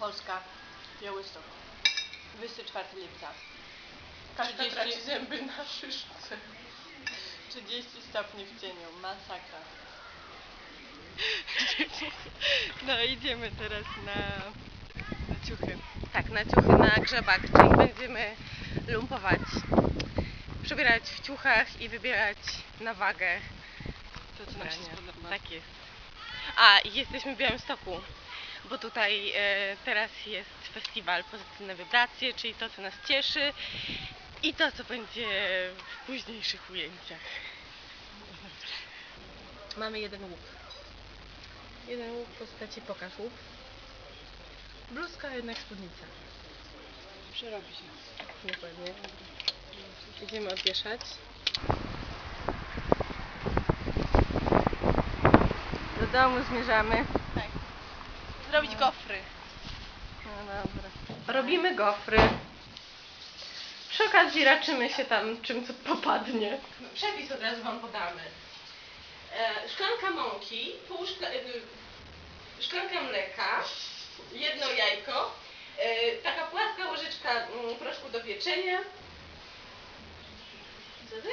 Polska, Białystok. 24 lipca. Każda 30 traci zęby na szyszce. 30 stopni w cieniu, masakra. No idziemy teraz na, na ciuchy. Tak, na ciuchy na grzebak, czyli będziemy lumpować. Przebierać w ciuchach i wybierać na wagę. To co nam się spodoba. Tak jest. A, i jesteśmy w Białymstoku, bo tutaj e, teraz jest festiwal Pozytywne Wibracje, czyli to, co nas cieszy i to, co będzie w późniejszych ujęciach. Mamy jeden łup. Jeden łup w postaci pokaż łup. Bluzka, jednak spódnica. Przerobi się. Dokładnie. Idziemy odwieszać. Do domu zmierzamy. Zrobić gofry. No dobra. Robimy gofry. Przy okazji raczymy się tam czym co popadnie. Przepis od razu Wam podamy. E, szklanka mąki, pół szkla, e, szklanka mleka, jedno jajko, e, taka płaska łyżeczka mm, proszku do pieczenia. Co ty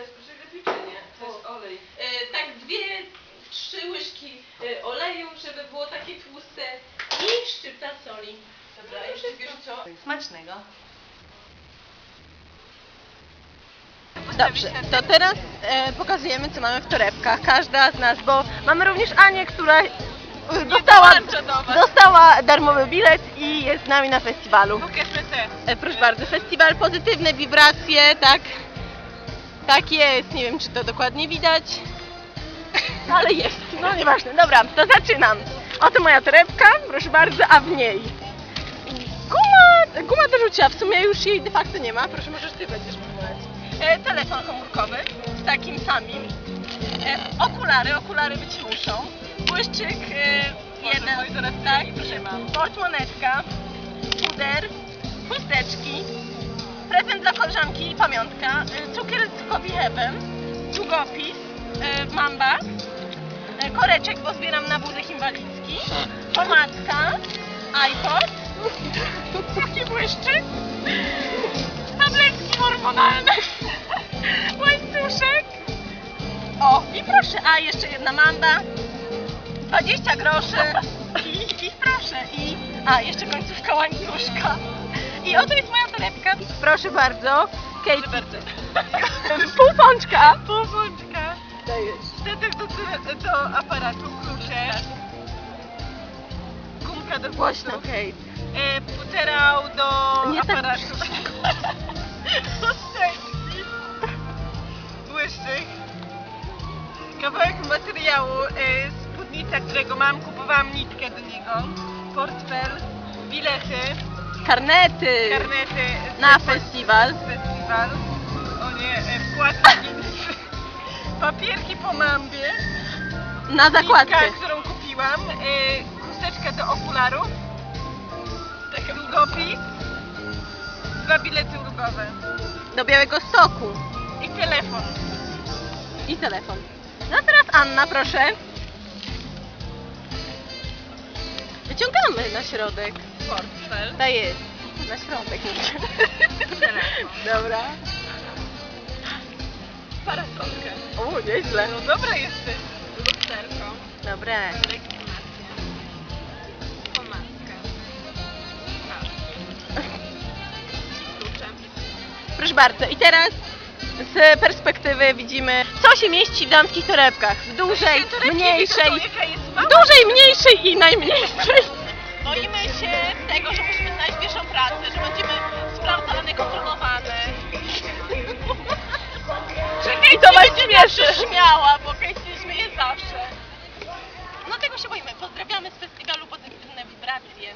jest proszę do pieczenia, to jest olej. E, tak dwie, trzy łyżki e, oleju, żeby było takie tłuste i szczypta soli. Dobra, No, jeszcze wszystko. wiesz co? Smacznego. Dobrze, to teraz e, pokazujemy, co mamy w torebkach. Każda z nas, bo mamy również Anię, która e, dostała, dostała darmowy bilet i jest z nami na festiwalu. E, proszę bardzo, festiwal Pozytywne Wibracje, tak? Tak jest, nie wiem czy to dokładnie widać, ale jest, no nieważne. Dobra, to zaczynam. Oto moja torebka, proszę bardzo, a w niej. Guma, guma do rzucia, w sumie już jej de facto nie ma, proszę możesz ty będziesz mówić. E, telefon komórkowy z takim samym, e, okulary, okulary być muszą, błyszczyk e, jeden, tak, proszę, portmonetka, puder, chusteczki, prezent dla koleżanki, pamiątka, y, cukier z kobiewem, długopis, y, mamba, y, koreczek, bo zbieram na wózek inwalidzki, pomadka, iPod, taki błyszczyk, tabletki hormonalne, łańcuszek, o i proszę, a jeszcze jedna mamba, 20 groszy i, i proszę, i a jeszcze końcówka łańcuszka. I oto jest moja torebka. Proszę bardzo, bardzo. Pół pączka. Pół pączka. Dajesz. Wtedy do, do, do aparatu klucze. Gumka do Głośno, głosu. Kate. E, futerał do Nie tak aparatu. Chusteczki. Błyszczyk. Kawałek materiału, e, spódnica, którego mam, kupowałam nitkę do niego. Portfel, bilety, Karnety. karnety Na festiwal. festiwal. O nie, e, wkładki, Na zakładkę. Nitka, którą kupiłam, y, chusteczka do okularów, taki długopis, dwa bilety ulgowe Do Białego Stoku. i telefon. I telefon. No a teraz Anna, proszę. Wyciągamy na środek. Portfel. To jest. Na środek. Telefon. Dobra. Parasolkę. O, nieźle. No dobra jesteś. Dobre. Proszę bardzo, i teraz z perspektywy widzimy, co się mieści w damskich torebkach. W dużej, mniejszej, w dużej, mniejszej i najmniejszej. Boimy się tego, że musimy znaleźć pierwszą pracę, że będziemy sprawdzane, kontrolowane. Że I to was śmieszy. śmiała, bo Kate się śmieje zawsze. Się boimy. Pozdrawiamy z festiwalu Pozytywne Wibracje.